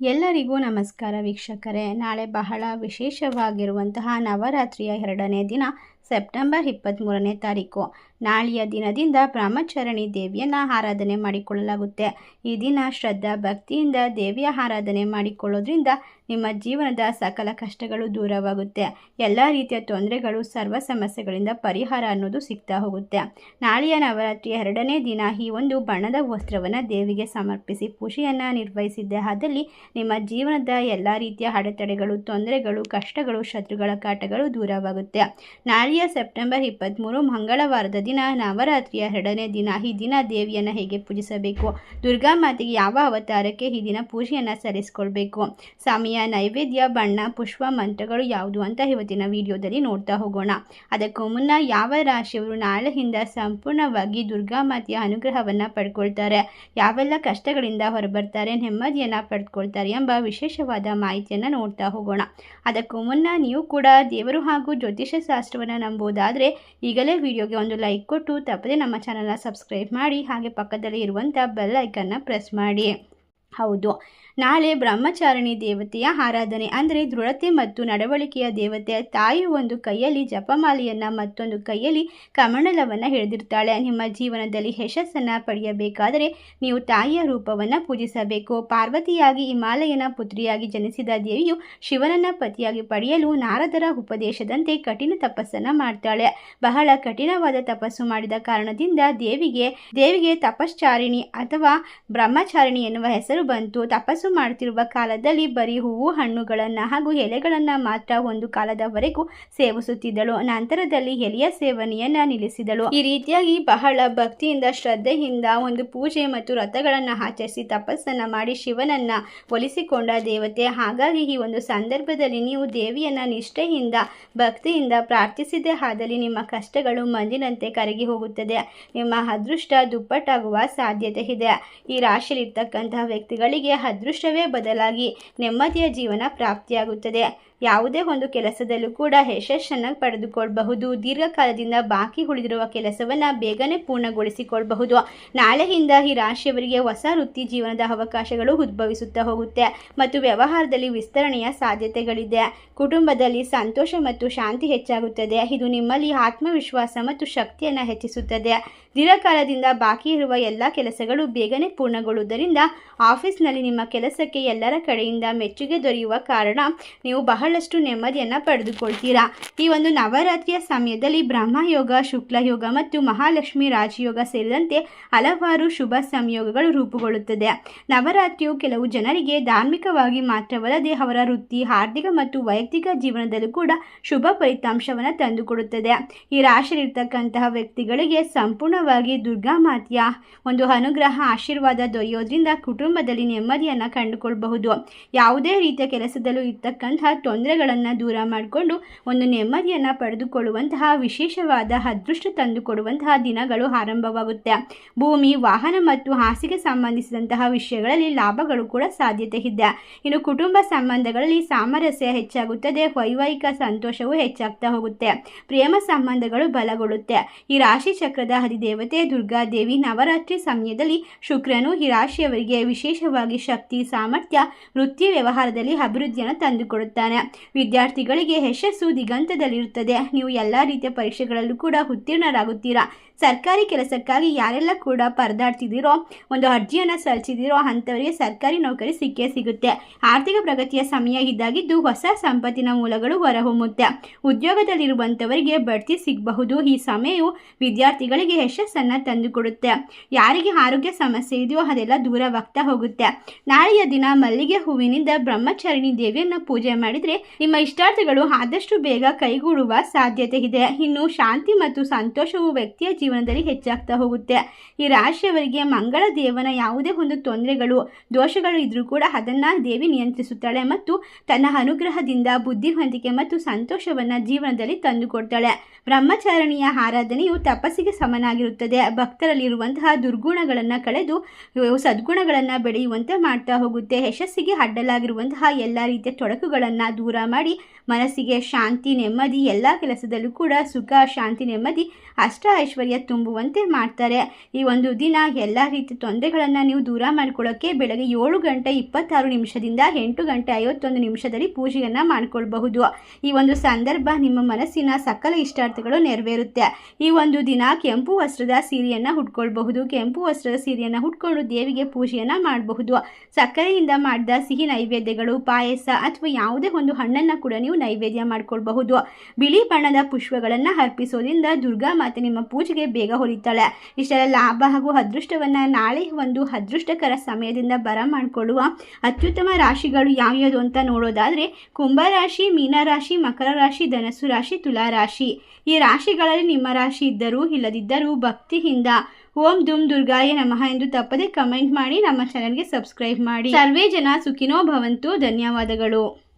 ಎಲ್ಲರಿಗೂ ನಮಸ್ಕಾರ ವೀಕ್ಷಕರೇ. ನಾಳೆ ಬಹಳ ವಿಶೇಷವಾಗಿರುವಂತಹ ನವರಾತ್ರಿಯ ಎರಡನೇ ದಿನ ಸೆಪ್ಟೆಂಬರ್ ಇಪ್ಪತ್ತ್ಮೂರನೇ ತಾರೀಕು. ನಾಳೆಯ ದಿನದಿಂದ ಬ್ರಹ್ಮಚರಣಿ ದೇವಿಯನ್ನು ಆರಾಧನೆ ಮಾಡಿಕೊಳ್ಳಲಾಗುತ್ತೆ. ಈ ದಿನ ಶ್ರದ್ಧಾ ಭಕ್ತಿಯಿಂದ ದೇವಿಯ ಆರಾಧನೆ ಮಾಡಿಕೊಳ್ಳೋದ್ರಿಂದ ನಿಮ್ಮ ಜೀವನದ ಸಕಲ ಕಷ್ಟಗಳು ದೂರವಾಗುತ್ತೆ. ಎಲ್ಲ ರೀತಿಯ ತೊಂದರೆಗಳು, ಸರ್ವ ಸಮಸ್ಯೆಗಳಿಂದ ಪರಿಹಾರ ಅನ್ನೋದು ಸಿಗ್ತಾ ಹೋಗುತ್ತೆ. ನಾಳೆಯ ನವರಾತ್ರಿಯ ಎರಡನೇ ದಿನ ಈ ಒಂದು ಬಣ್ಣದ ವಸ್ತ್ರವನ್ನು ದೇವಿಗೆ ಸಮರ್ಪಿಸಿ ಪೂಜೆಯನ್ನು ನಿರ್ವಹಿಸಿದ್ದೆ. ಆದಲ್ಲಿ ನಿಮ್ಮ ಜೀವನದ ಎಲ್ಲ ರೀತಿಯ ಅಡೆತಡೆಗಳು, ತೊಂದರೆಗಳು, ಕಷ್ಟಗಳು, ಶತ್ರುಗಳ ಕಾಟಗಳು ದೂರವಾಗುತ್ತೆ. ನಾಳೆಯ ಸೆಪ್ಟೆಂಬರ್ ಇಪ್ಪತ್ತ್ಮೂರು ಮಂಗಳವಾರದ ದಿನ ನವರಾತ್ರಿಯ ಎರಡನೇ ದಿನ ಈ ದಿನ ದೇವಿಯನ್ನು ಹೇಗೆ ಪೂಜಿಸಬೇಕು? ದುರ್ಗಾ ಮಾತೆಗೆ ಯಾವ ಅವತಾರಕ್ಕೆ ಈ ದಿನ ಪೂಜೆಯನ್ನು ಸಲ್ಲಿಸ್ಕೊಳ್ಬೇಕು? ಸ್ವಾಮಿಯ ನೈವೇದ್ಯ, ಬಣ್ಣ, ಪುಷ್ಪ, ಮಂತ್ರಗಳು ಯಾವುದು ಅಂತ ಇವತ್ತಿನ ವಿಡಿಯೋದಲ್ಲಿ ನೋಡ್ತಾ ಹೋಗೋಣ. ಅದಕ್ಕೂ ಮುನ್ನ ಯಾವ ರಾಶಿಯವರು ನಾಳೆಯಿಂದ ಸಂಪೂರ್ಣವಾಗಿ ದುರ್ಗಾ ಮಾತೆಯ ಅನುಗ್ರಹವನ್ನು ಪಡ್ಕೊಳ್ತಾರೆ? ಯಾವೆಲ್ಲ ಕಷ್ಟಗಳಿಂದ ಹೊರಬರ್ತಾರೆ, ನೆಮ್ಮದಿಯನ್ನು ಪಡ್ಕೊಳ್ತಾರೆ ಎಂಬ ವಿಶೇಷವಾದ ಮಾಹಿತಿಯನ್ನು ನೋಡ್ತಾ ಹೋಗೋಣ. ಅದಕ್ಕೂ ಮುನ್ನ ನೀವು ಕೂಡ ದೇವರು ಹಾಗೂ ಜ್ಯೋತಿಷ್ಯ ಶಾಸ್ತ್ರವನ್ನು ನಂಬೋದಾದರೆ ಈಗಲೇ ವಿಡಿಯೋಗೆ ಒಂದು ಲೈಕ್ ಕೊಟ್ಟು ತಪ್ಪದೆ ನಮ್ಮ ಚಾನಲ್ನ ಸಬ್ಸ್ಕ್ರೈಬ್ ಮಾಡಿ ಹಾಗೆ ಪಕ್ಕದಲ್ಲಿ ಇರುವಂಥ ಬೆಲ್ ಐಕನ್ನ ಪ್ರೆಸ್ ಮಾಡಿ. ಹೌದು. ನಾಳೆ ಬ್ರಹ್ಮಚಾರಿಣಿ ದೇವತೆಯ ಆರಾಧನೆ, ಅಂದರೆ ದೃಢತೆ ಮತ್ತು ನಡವಳಿಕೆಯ ದೇವತೆ ತಾಯಿ ಒಂದು ಕೈಯಲ್ಲಿ ಜಪಮಾಲೆಯನ್ನು ಮತ್ತೊಂದು ಕೈಯಲ್ಲಿ ಕಮಂಡಲವನ್ನು ಹಿಡಿದಿರ್ತಾಳೆ ನಿಮ್ಮ ಜೀವನದಲ್ಲಿ ಯಶಸ್ಸನ್ನು ಪಡೆಯಬೇಕಾದರೆ ನೀವು ತಾಯಿಯ ರೂಪವನ್ನು ಪೂಜಿಸಬೇಕು. ಪಾರ್ವತಿಯಾಗಿ ಹಿಮಾಲಯನ ಪುತ್ರಿಯಾಗಿ ಜನಿಸಿದ ದೇವಿಯು ಶಿವನನ್ನ ಪತಿಯಾಗಿ ಪಡೆಯಲು ನಾರದರ ಉಪದೇಶದಂತೆ ಕಠಿಣ ತಪಸ್ಸನ್ನು ಮಾಡ್ತಾಳೆ. ಬಹಳ ಕಠಿಣವಾದ ತಪಸ್ಸು ಮಾಡಿದ ಕಾರಣದಿಂದ ದೇವಿಗೆ ದೇವಿಗೆ ತಪಶ್ಚಾರಿಣಿ ಅಥವಾ ಬ್ರಹ್ಮಚಾರಿಣಿ ಎನ್ನುವ ಹೆಸರು ಬಂತು. ತಪಸ್ಸು ಮಾಡ್ತಿರುವ ಕಾಲದಲ್ಲಿ ಬರೀ ಹೂವು, ಹಣ್ಣುಗಳನ್ನು ಹಾಗೂ ಎಲೆಗಳನ್ನು ಮಾತ್ರ ಒಂದು ಕಾಲದವರೆಗೂ ಸೇವಿಸುತ್ತಿದ್ದಳು. ನಂತರದಲ್ಲಿ ಎಲೆಯ ಸೇವನೆಯನ್ನ ನಿಲ್ಲಿಸಿದಳು. ಈ ರೀತಿಯಾಗಿ ಬಹಳ ಭಕ್ತಿಯಿಂದ, ಶ್ರದ್ಧೆಯಿಂದ ಒಂದು ಪೂಜೆ ಮತ್ತು ವ್ರತಗಳನ್ನು ಆಚರಿಸಿ ತಪಸ್ಸನ್ನ ಮಾಡಿ ಶಿವನನ್ನ ಒಲಿಸಿಕೊಂಡ ದೇವತೆ. ಹಾಗಾಗಿ ಈ ಒಂದು ಸಂದರ್ಭದಲ್ಲಿ ನೀವು ದೇವಿಯನ್ನ ನಿಷ್ಠೆಯಿಂದ, ಭಕ್ತಿಯಿಂದ ಪ್ರಾರ್ಥಿಸಿದೆ ಆದಲ್ಲಿ ನಿಮ್ಮ ಕಷ್ಟಗಳು ಮಂದಿನಂತೆ ಕರಗಿ ಹೋಗುತ್ತದೆ. ನಿಮ್ಮ ಅದೃಷ್ಟ ದುಪ್ಪಟ್ಟಾಗುವ ಸಾಧ್ಯತೆ ಇದೆ. ಈ ರಾಶಿಯಲ್ಲಿರ್ತಕ್ಕಂತಹ ವ್ಯಕ್ತಿಗಳಿಗೆ ಅದೃಷ್ಟವೇ ಬದಲಾಗಿ ನೆಮ್ಮದಿಯ ಜೀವನ ಪ್ರಾಪ್ತಿಯಾಗುತ್ತದೆ. ಯಾವುದೇ ಒಂದು ಕೆಲಸದಲ್ಲೂ ಕೂಡ ಯಶಸ್ಸನ್ನು ಪಡೆದುಕೊಳ್ಳಬಹುದು ದೀರ್ಘಕಾಲದಿಂದ ಬಾಕಿ ಉಳಿದಿರುವ ಕೆಲಸವನ್ನು ಬೇಗನೆ ಪೂರ್ಣಗೊಳಿಸಿಕೊಳ್ಳಬಹುದು ನಾಳೆಯಿಂದ ಈ ರಾಶಿಯವರಿಗೆ ಹೊಸ ವೃತ್ತಿ ಜೀವನದ ಅವಕಾಶಗಳು ಉದ್ಭವಿಸುತ್ತಾ ಹೋಗುತ್ತೆ. ಮತ್ತು ವ್ಯವಹಾರದಲ್ಲಿ ವಿಸ್ತರಣೆಯ ಸಾಧ್ಯತೆಗಳಿದೆ. ಕುಟುಂಬದಲ್ಲಿ ಸಂತೋಷ ಮತ್ತು ಶಾಂತಿ ಹೆಚ್ಚಾಗುತ್ತದೆ. ಇದು ನಿಮ್ಮಲ್ಲಿ ಆತ್ಮವಿಶ್ವಾಸ ಮತ್ತು ಶಕ್ತಿಯನ್ನು ಹೆಚ್ಚಿಸುತ್ತದೆ. ದೀರ್ಘಕಾಲದಿಂದ ಬಾಕಿ ಇರುವ ಎಲ್ಲ ಕೆಲಸಗಳು ಬೇಗನೆ ಪೂರ್ಣಗೊಳ್ಳುವುದರಿಂದ ಆಫೀಸ್ನಲ್ಲಿ ನಿಮ್ಮ ಕೆಲಸಕ್ಕೆ ಎಲ್ಲರ ಕಡೆಯಿಂದ ಮೆಚ್ಚುಗೆ ದೊರೆಯುವ ಕಾರಣ ನೀವು ಬಹಳಷ್ಟು ನೆಮ್ಮದಿಯನ್ನು ಪಡೆದುಕೊಳ್ತೀರಾ? ಈ ಒಂದು ನವರಾತ್ರಿಯ ಸಮಯದಲ್ಲಿ ಬ್ರಹ್ಮಯೋಗ, ಶುಕ್ಲಯೋಗ ಮತ್ತು ಮಹಾಲಕ್ಷ್ಮಿ ರಾಜಯೋಗ ಸೇರಿದಂತೆ ಹಲವಾರು ಶುಭ ಸಂಯೋಗಗಳು ರೂಪುಗೊಳ್ಳುತ್ತದೆ. ನವರಾತ್ರಿಯು ಕೆಲವು ಜನರಿಗೆ ಧಾರ್ಮಿಕವಾಗಿ ಮಾತ್ರವಲ್ಲದೆ ಅವರ ವೃತ್ತಿ, ಆರ್ಥಿಕ ಮತ್ತು ವೈಯಕ್ತಿಕ ಜೀವನದಲ್ಲೂ ಕೂಡ ಶುಭ ಫಲಿತಾಂಶವನ್ನು ತಂದುಕೊಡುತ್ತದೆ. ಈ ರಾಶಿಯಲ್ಲಿರ್ತಕ್ಕಂತಹ ವ್ಯಕ್ತಿಗಳಿಗೆ ಸಂಪೂರ್ಣವಾಗಿ ದುರ್ಗಾ ಮಾತೆಯ ಒಂದು ಅನುಗ್ರಹ, ಆಶೀರ್ವಾದ ದೊರೆಯೋದ್ರಿಂದ ಕುಟುಂಬದಲ್ಲಿ ನೆಮ್ಮದಿಯನ್ನು ಕಂಡುಕೊಳ್ಳಬಹುದು ಯಾವುದೇ ರೀತಿಯ ಕೆಲಸದಲ್ಲೂ ಇರ್ತಕ್ಕಂತಹ ತೊಂದರೆಗಳನ್ನು ದೂರ ಮಾಡಿಕೊಂಡು ಒಂದು ನೆಮ್ಮದಿಯನ್ನು ಪಡೆದುಕೊಳ್ಳುವಂತಹ, ವಿಶೇಷವಾದ ಅದೃಷ್ಟ ತಂದುಕೊಡುವಂತಹ ದಿನಗಳು ಆರಂಭವಾಗುತ್ತೆ. ಭೂಮಿ, ವಾಹನ ಮತ್ತು ಹಾಸಿಗೆ ಸಂಬಂಧಿಸಿದಂತಹ ವಿಷಯಗಳಲ್ಲಿ ಲಾಭಗಳು ಕೂಡ ಸಾಧ್ಯತೆ ಇದೆ. ಇನ್ನು ಕುಟುಂಬ ಸಂಬಂಧಗಳಲ್ಲಿ ಸಾಮರಸ್ಯ ಹೆಚ್ಚಾಗುತ್ತದೆ, ವೈವಾಹಿಕ ಸಂತೋಷವೂ ಹೆಚ್ಚಾಗ್ತಾ ಹೋಗುತ್ತೆ. ಪ್ರೇಮ ಸಂಬಂಧಗಳು ಬಲಗೊಳ್ಳುತ್ತೆ. ಈ ರಾಶಿ ಚಕ್ರದ ಹರಿದೇವತೆ ದುರ್ಗಾದೇವಿ ನವರಾತ್ರಿ ಸಮಯದಲ್ಲಿ ಶುಕ್ರನು ಈ ರಾಶಿಯವರಿಗೆ ವಿಶೇಷವಾಗಿ ಶಕ್ತಿ, ಸಾಮರ್ಥ್ಯ, ವೃತ್ತಿ ವ್ಯವಹಾರದಲ್ಲಿ ಅಭಿವೃದ್ಧಿಯನ್ನು ತಂದುಕೊಡುತ್ತಾನೆ. ವಿದ್ಯಾರ್ಥಿಗಳಿಗೆ ಯಶಸ್ಸು ದಿಗಂತದಲ್ಲಿರುತ್ತದೆ. ನೀವು ಎಲ್ಲ ರೀತಿಯ ಪರೀಕ್ಷೆಗಳಲ್ಲೂ ಕೂಡ ಉತ್ತೀರ್ಣರಾಗುತ್ತೀರಾ? ಸರ್ಕಾರಿ ಕೆಲಸಕ್ಕಾಗಿ ಯಾರೆಲ್ಲ ಕೂಡ ಪರದಾಡ್ತಿದ್ದೀರೋ, ಒಂದು ಅರ್ಜಿಯನ್ನು ಸಲ್ಲಿಸಿದಿರೋ ಅಂಥವರಿಗೆ ಸರ್ಕಾರಿ ನೌಕರಿ ಸಿಕ್ಕೇ ಸಿಗುತ್ತೆ. ಆರ್ಥಿಕ ಪ್ರಗತಿಯ ಸಮಯ ಇದ್ದಾಗಿದ್ದು ಹೊಸ ಸಂಪತ್ತಿನ ಮೂಲಗಳು ಹೊರಹೊಮ್ಮುತ್ತೆ. ಉದ್ಯೋಗದಲ್ಲಿರುವಂಥವರಿಗೆ ಬಡ್ತಿ ಸಿಗಬಹುದು. ಈ ಸಮಯವು ವಿದ್ಯಾರ್ಥಿಗಳಿಗೆ ಯಶಸ್ಸನ್ನು ತಂದುಕೊಡುತ್ತೆ. ಯಾರಿಗೆ ಆರೋಗ್ಯ ಸಮಸ್ಯೆ ಇದೆಯೋ ಅದೆಲ್ಲ ದೂರವಾಗ್ತಾ ಹೋಗುತ್ತೆ. ನಾಳೆಯ ದಿನ ಮಲ್ಲಿಗೆ ಹೂವಿನಿಂದ ಬ್ರಹ್ಮಚಾರಿಣಿ ದೇವಿಯನ್ನು ಪೂಜೆ ಮಾಡಿದರೆ ನಿಮ್ಮ ಇಷ್ಟಾರ್ಥಗಳು ಆದಷ್ಟು ಬೇಗ ಕೈಗೂಡುವ ಸಾಧ್ಯತೆ ಇದೆ. ಇನ್ನು ಶಾಂತಿ ಮತ್ತು ಸಂತೋಷವು ವ್ಯಕ್ತಿಯ ಜೀವನದಲ್ಲಿ ಹೆಚ್ಚಾಗ್ತಾ ಹೋಗುತ್ತೆ. ಈ ರಾಶಿಯವರಿಗೆ ಮಂಗಳ ದೇವನ ಯಾವುದೇ ಒಂದು ತೊಂದರೆಗಳು, ದೋಷಗಳು ಇದ್ರೂ ಕೂಡ ಅದನ್ನು ದೇವಿ ನಿಯಂತ್ರಿಸುತ್ತಾಳೆ ಮತ್ತು ತನ್ನ ಅನುಗ್ರಹದಿಂದ, ಬುದ್ಧಿವಂತಿಕೆ ಮತ್ತು ಸಂತೋಷವನ್ನು ಜೀವನದಲ್ಲಿ ತಂದುಕೊಡ್ತಾಳೆ. ಬ್ರಹ್ಮಚಾರಣಿಯ ಆರಾಧನೆಯು ತಪಸ್ಸಿಗೆ ಸಮನಾಗಿರುತ್ತದೆ. ಭಕ್ತರಲ್ಲಿರುವಂತಹ ದುರ್ಗುಣಗಳನ್ನು ಕಳೆದು ಸದ್ಗುಣಗಳನ್ನು ಬೆಳೆಯುವಂತೆ ಮಾಡ್ತಾ ಹೋಗುತ್ತೆ. ಯಶಸ್ಸಿಗೆ ಅಡ್ಡಲಾಗಿರುವಂತಹ ಎಲ್ಲ ರೀತಿಯ ತೊಡಕುಗಳನ್ನು ದೂರ ಮಾಡಿ ಮನಸ್ಸಿಗೆ ಶಾಂತಿ, ನೆಮ್ಮದಿ ಎಲ್ಲ ಕೆಲಸದಲ್ಲೂ ಕೂಡ ಸುಖ, ಶಾಂತಿ, ನೆಮ್ಮದಿ ಅಷ್ಟ ಐಶ್ವರ್ಯ ತುಂಬುವಂತೆ ಮಾಡ್ತಾರೆ. ಈ ಒಂದು ದಿನ ಎಲ್ಲ ರೀತಿಯ ತೊಂದರೆಗಳನ್ನು ನೀವು ದೂರ ಮಾಡ್ಕೊಳ್ಳೋಕ್ಕೆ ಬೆಳಗ್ಗೆ ಏಳು ಗಂಟೆ ಇಪ್ಪತ್ತಾರು ನಿಮಿಷದಿಂದ ಎಂಟು ಗಂಟೆ ಐವತ್ತೊಂದು ನಿಮಿಷದಲ್ಲಿ ಪೂಜೆಯನ್ನು ಮಾಡ್ಕೊಳ್ಬಹುದು. ಈ ಒಂದು ಸಂದರ್ಭ ನಿಮ್ಮ ಮನಸ್ಸಿನ ಸಕಲ ಇಷ್ಟಾರ್ಥಗಳು ನೆರವೇರುತ್ತೆ. ಈ ಒಂದು ದಿನ ಕೆಂಪು ವಸ್ತ್ರದ ಸೀರೆಯನ್ನು ಹುಟ್ಕೊಳ್ಬಹುದು ಕೆಂಪು ವಸ್ತ್ರದ ಸೀರೆಯನ್ನು ಹುಟ್ಕೊಂಡು ದೇವಿಗೆ ಪೂಜೆಯನ್ನು ಮಾಡಬಹುದು. ಸಕ್ಕರೆಯಿಂದ ಮಾಡಿದ ಸಿಹಿ ನೈವೇದ್ಯಗಳು, ಪಾಯಸ ಅಥವಾ ಯಾವುದೇ ಒಂದು ಹಣ್ಣನ್ನು ಕೂಡ ನೀವು ನೈವೇದ್ಯ ಮಾಡ್ಕೊಳ್ಬಹುದು. ಬಿಳಿ ಬಣ್ಣದ ಪುಷ್ಪಗಳನ್ನು ಅರ್ಪಿಸೋದ್ರಿಂದ ದುರ್ಗಾ ಮಾತೆ ನಿಮ್ಮ ಪೂಜೆಗೆ ಬೇಗ ಹೊಲಿತಾಳೆ ಇಷ್ಟೆಲ್ಲ ಲಾಭ ಹಾಗೂ ಅದೃಷ್ಟವನ್ನು ನಾಳೆ ಒಂದು ಅದೃಷ್ಟಕರ ಸಮಯದಿಂದ ಬರ ಮಾಡಿಕೊಳ್ಳುವ ಅತ್ಯುತ್ತಮ ರಾಶಿಗಳು ಯಾವ್ಯಾವುದು ಅಂತ ನೋಡೋದಾದರೆ ಕುಂಭರಾಶಿ ಮೀನರಾಶಿ ಮಕರ ರಾಶಿ, ಧನಸ್ಸು ರಾಶಿ, ತುಲಾ ರಾಶಿ. ಈ ರಾಶಿಗಳಲ್ಲಿ ನಿಮ್ಮ ರಾಶಿ ಇದ್ದರೂ ಇಲ್ಲದಿದ್ದರೂ ಭಕ್ತಿಯಿಂದ ಓಂ ದುಮ್ ದುರ್ಗಾಯ ನಮಃ ಎಂದು ತಪ್ಪದೆ ಕಮೆಂಟ್ ಮಾಡಿ ನಮ್ಮ ಚಾನಲ್ಗೆ ಸಬ್ಸ್ಕ್ರೈಬ್ ಮಾಡಿ. ಸರ್ವೇ ಜನ ಸುಖಿನೋ ಭವಂತು. ಧನ್ಯವಾದಗಳು.